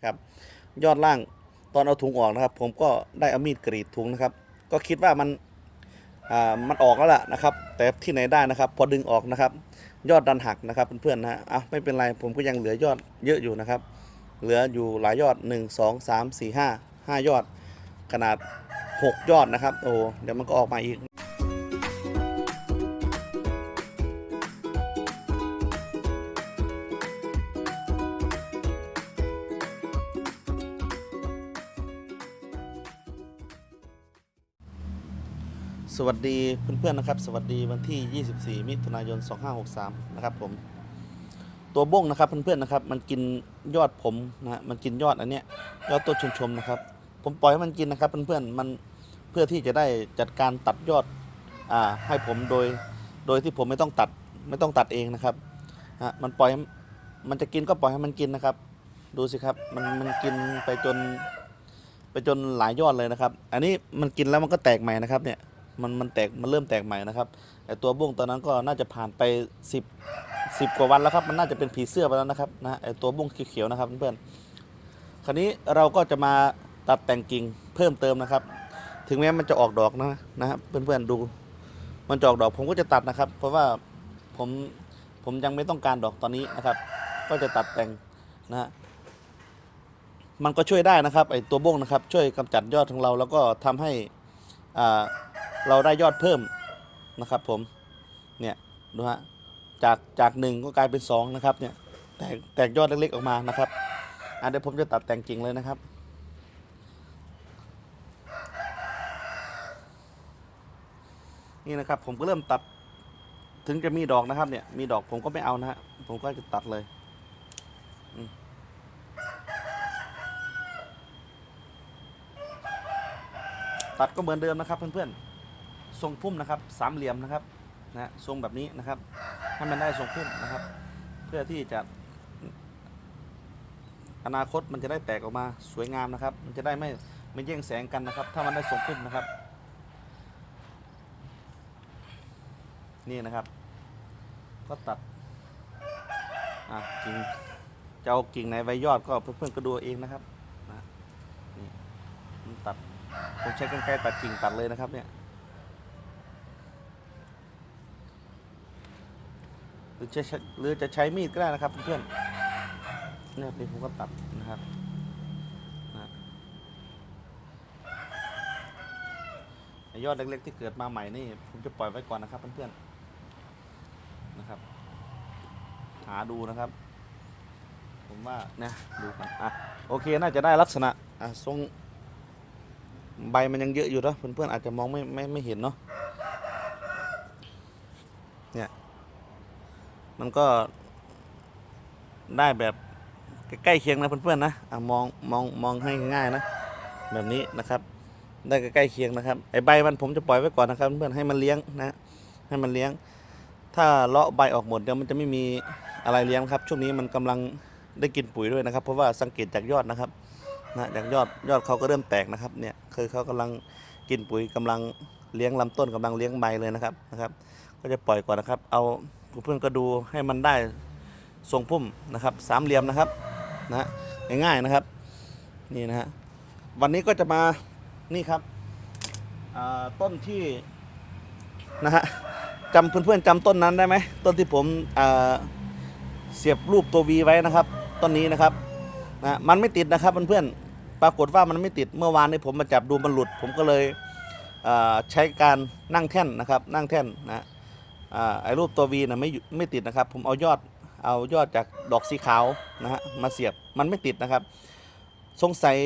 นะครับยอดล่างตอนเอาถุงออกนะครับ ผมก็ได้เอามีดกรีดถุงนะครับ ก็คิดว่ามันอ่ามันออกแล้วล่ะนะครับ แต่ที่ไหนได้นะครับ พอดึงออกนะครับ ยอดดันหักนะครับเพื่อนๆนะฮะอะไม่เป็นไรผมก็ยังเหลือยอดเยอะอยู่นะครับ เหลืออยู่หลายยอด 1 2 3 4 5 5 ยอด ขนาด 6 ยอดนะครับโอ้เดี๋ยวมันก็ออกมาอีก สวัสดีเพื่อนๆนะครับ สวัสดีวันที่ 24 มิถุนายน 2563 นะครับผม ตัวบ้งนะครับเพื่อนๆนะครับ มันกินยอดผมนะฮะมันกินยอดอันเนี้ยยอดตัวชมๆนะครับ ผมปล่อยให้มันกินนะครับเพื่อนๆมันเพื่อที่จะได้จัดการตัดยอดอ่าให้ผมโดยโดยที่ผมไม่ต้องตัดไม่ต้องตัดเองนะครับฮะมันปล่อยมันจะกินก็ปล่อยให้มันกินนะครับ ดูสิครับมันมันกินไปจน ไปจนหลายยอดเลยนะครับ อันนี้มันกินแล้วมันก็แตกใหม่นะครับเนี่ย มันมันแตกมันเริ่มแตกใหม่นะครับไอตัวบุ้งตอนนั้นก็น่าจะผ่านไป 10 10 กว่าวันแล้วครับมันน่าจะเป็นผีเสื้อไปแล้วนะครับนะไอตัวบุ้งเขียวๆนะครับเพื่อนๆคราวนี้เราก็จะมาตัดแต่งกิ่งเพิ่มเติมนะครับ ถึงแม้มันจะออกดอกนะนะครับเพื่อนๆดู มันจะออกดอกผมก็จะตัดนะครับ เพราะว่าผมผมยังไม่ต้องการดอกตอนนี้นะครับ ก็จะตัดแต่งนะฮะมันก็ช่วยได้นะครับไอตัวบ้งนะครับ ช่วยกำจัดยอดของเรา แล้วก็ทำให้อ่า เราได้ยอดเพิ่มนะครับผมเนี่ยดูฮะจากจากหนึ่งก็กลายเป็นสองนะครับเนี่ยแตกแตกยอดเล็กๆออกมานะครับอะเดี๋ยวผมจะตัดแต่งจริงเลยนะครับนี่นะครับผมก็เริ่มตัดถึงจะมีดอกนะครับเนี่ยมีดอกผมก็ไม่เอานะฮะผมก็จะตัดเลยตัดก็เหมือนเดิมนะครับเพื่อนๆ ทรงพุ่มนะครับสามเหลี่ยมนะครับนะทรงแบบนี้นะครับให้มันได้ทรงพุ่มนะครับ เพื่อที่จะ อนาคตมันจะได้แตกออกมาสวยงามนะครับ มันจะได้ไม่ไม่แย่งแสงกันนะครับ ถ้ามันได้ทรงพุ่มนะครับ นี่นะครับ ก็ตัดอะกิ่งจะเอากิ่งไหนไว้ยอดก็เพื่อนๆก็ดูเอาเองนะครับนะนี่ตัดผมใช้กรรไกรตัดกิ่งตัดเลยนะครับเนี่ย รือจะหรือจะใช้มีดก็ได้นะครับเพื่อนๆเนี่ยนี่ผมก็ตัดนะครับยอดเล็กๆที่เกิดมาใหม่นี่ผมจะปล่อยไว้ก่อนนะครับเพื่อนๆนะครับ หาดูนะครับ ผมว่านะดูกันอะโอเคน่าจะได้ลักษณะอะทรงใบมันยังเยอะอยู่นะเพื่อนๆอาจจะมองไม่ไม่ไม่เห็นเนาะเนี่ย มันก็ได้แบบใกล้เคียงนะเพื่อนๆนะอะมองมองมองให้ง่ายนะ แบบนี้นะครับได้ใกล้เคียงนะครับไอใบมันผมจะปล่อยไว้ก่อนนะครับ เพื่อนๆให้มันเลี้ยงนะให้มันเลี้ยง ถ้าเลาะใบออกหมดเดี๋ยวมันจะไม่มีอะไรเลี้ยงครับช่วงนี้มันกำลังได้กินปุ๋ยด้วยนะครับ เพราะว่าสังเกตจากยอดนะครับนะจากยอดยอดเขาก็เริ่มแตกนะครับเนี่ยคือเขากำลังกินปุ๋ยกำลังเลี้ยงลำต้นกำลังเลี้ยงใบเลยนะครับนะครับ ก็จะปล่อยก่อนนะครับ เอา เพื่อนๆก็ดูให้มันได้ทรงพุ่มนะครับสามเหลี่ยมนะครับนะง่ายๆนะครับนี่นะฮะวันนี้ก็จะมานี่ครับต้นที่นะฮะจำเพื่อนๆจำต้นนั้นได้ไหมต้นที่ผมเสียบรูปตัววีไว้นะครับต้นนี้นะครับนะมันไม่ติดนะครับเพื่อนๆปรากฏว่ามันไม่ติดเมื่อวานนี้ผมมาจับดูมันหลุด ผมก็เลยใช้การนั่งแท่นนะครับนั่งแท่นนะ ไอ้รูปตัว V นะไม่ไม่ติดนะครับ ผมเอายอดเอายอดจากดอกสีขาวนะฮะมาเสียบมันไม่ติดนะครับ สงสัย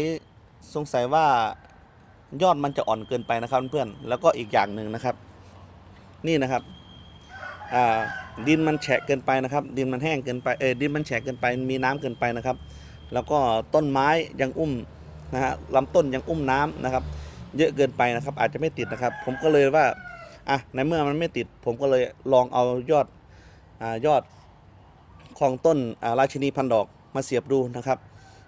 สงสัยว่ายอดมันจะอ่อนเกินไปนะครับเพื่อนแล้วก็อีกอย่างหนึ่งนะครับ นี่นะครับดินมันแฉะเกินไปนะครับ ดินมันแห้งเกินไปเออดินมันแฉะเกินไปมีน้ำเกินไปนะครับ แล้วก็ต้นไม้ยังอุ้มนะฮะลำต้นยังอุ้มน้ำนะครับ เยอะเกินไปนะครับ อาจจะไม่ติดนะครับ ผมก็เลยว่า อะในเมื่อมันไม่ติดผมก็เลยลองเอายอดอายอดของต้นอ่าราชินีพันดอกมาเสียบดูนะครับ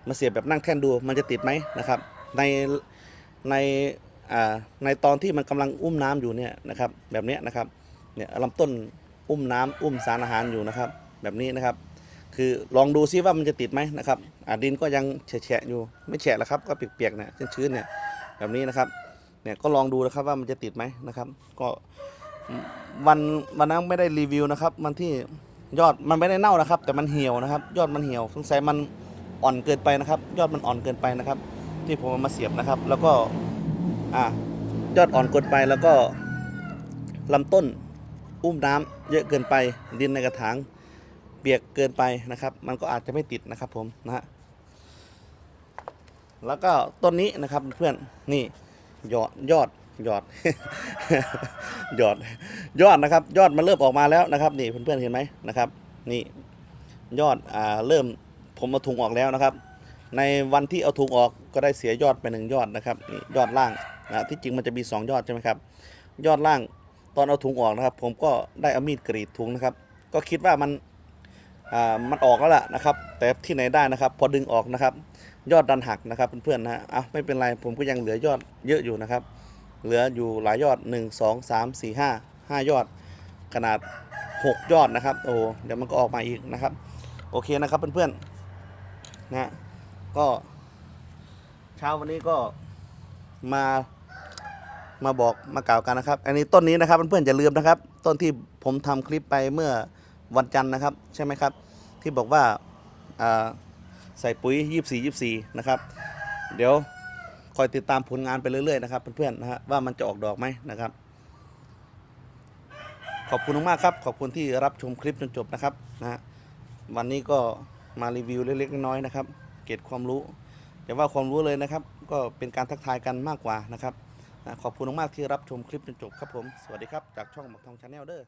มาเสียบแบบนั่งแท่นดูมันจะติดไหมนะครับ ในในอ่าในตอนที่มันกำลังอุ้มน้ำอยู่เนี่ยนะครับ แบบนี้นะครับเนี่ยลำต้นอุ้มน้ำอุ้มสารอาหารอยู่นะครับ แบบนี้นะครับ คือลองดูซิว่ามันจะติดไหมนะครับดินก็ยังแฉะอยู่ไม่แฉะแล้วครับก็เปียกๆเนี่ยชื้นๆเนี่ยแบบนี้นะครับ เนี่ยก็ลองดูนะครับว่ามันจะติดไหมนะครับ ก็วันวันนั้นไม่ได้รีวิวนะครับ มันที่ยอดมันไม่ได้เน่านะครับ แต่มันเหี่ยวนะครับ ยอดมันเหี่ยวสงสัยมันอ่อนเกินไปนะครับ ยอดมันอ่อนเกินไปนะครับ ที่ผมมาเสียบนะครับ แล้วก็อ่ายอดอ่อนเกินไปแล้วก็ลำต้นอุ้มน้ำเยอะเกินไปดินในกระถางเปียกเกินไปนะครับ มันก็อาจจะไม่ติดนะครับผมนะฮะแล้วก็ต้นนี้นะครับเพื่อนนี่ ยอดยอดยอด ยอด ยอดนะครับ ยอดมันเริ่มออกมาแล้วนะครับ นี่เพื่อนๆเห็นไหมนะครับ นี่ยอดอ่าเริ่มผมเอาถุงออกแล้วนะครับ ในวันที่เอาถุงออกก็ได้เสียยอดไปหนึ่งยอดนะครับนี่ยอดล่างนะที่จริงมันจะมีสองยอดใช่ไหมครับยอดล่างตอนเอาถุงออกนะครับ ผมก็ได้เอามีดกรีดถุงนะครับ ก็คิดว่ามันอ่ามันออกแล้วล่ะนะครับ แต่ที่ไหนได้นะครับ พอดึงออกนะครับ ยอดดันหักนะครับเพื่อนๆนะฮะอะไม่เป็นไรผมก็ยังเหลือยอดเยอะอยู่นะครับ เหลืออยู่หลายยอด 1 2 3 4 5 5 ยอด ขนาด 6 ยอดนะครับโอ้เดี๋ยวมันก็ออกมาอีกนะครับ โอเคนะครับเพื่อนๆนะฮะก็เช้าวันนี้ก็มามาบอกมากล่าวกันนะครับ อันนี้ต้นนี้นะครับเพื่อนๆอย่าลืมนะครับ ต้นที่ผมทำคลิปไปเมื่อวันจันทร์นะครับ ใช่ไหมครับ ที่บอกว่าอ่า ใส่ปุ๋ย 24 24 นะครับ เดี๋ยวคอยติดตามผลงานไปเรื่อยๆนะครับเพื่อนๆนะฮะว่ามันจะออกดอกไหมนะครับ ขอบคุณมากครับ ขอบคุณที่รับชมคลิปจนจบนะครับนะฮะวันนี้ก็มารีวิวเล็กๆน้อยๆนะครับ เก็บความรู้อย่าว่าความรู้เลยนะครับ ก็เป็นการทักทายกันมากกว่านะครับนะขอบคุณมากที่รับชมคลิปจนจบครับผม สวัสดีครับ จากช่องหมักทองชาแนลเด้อ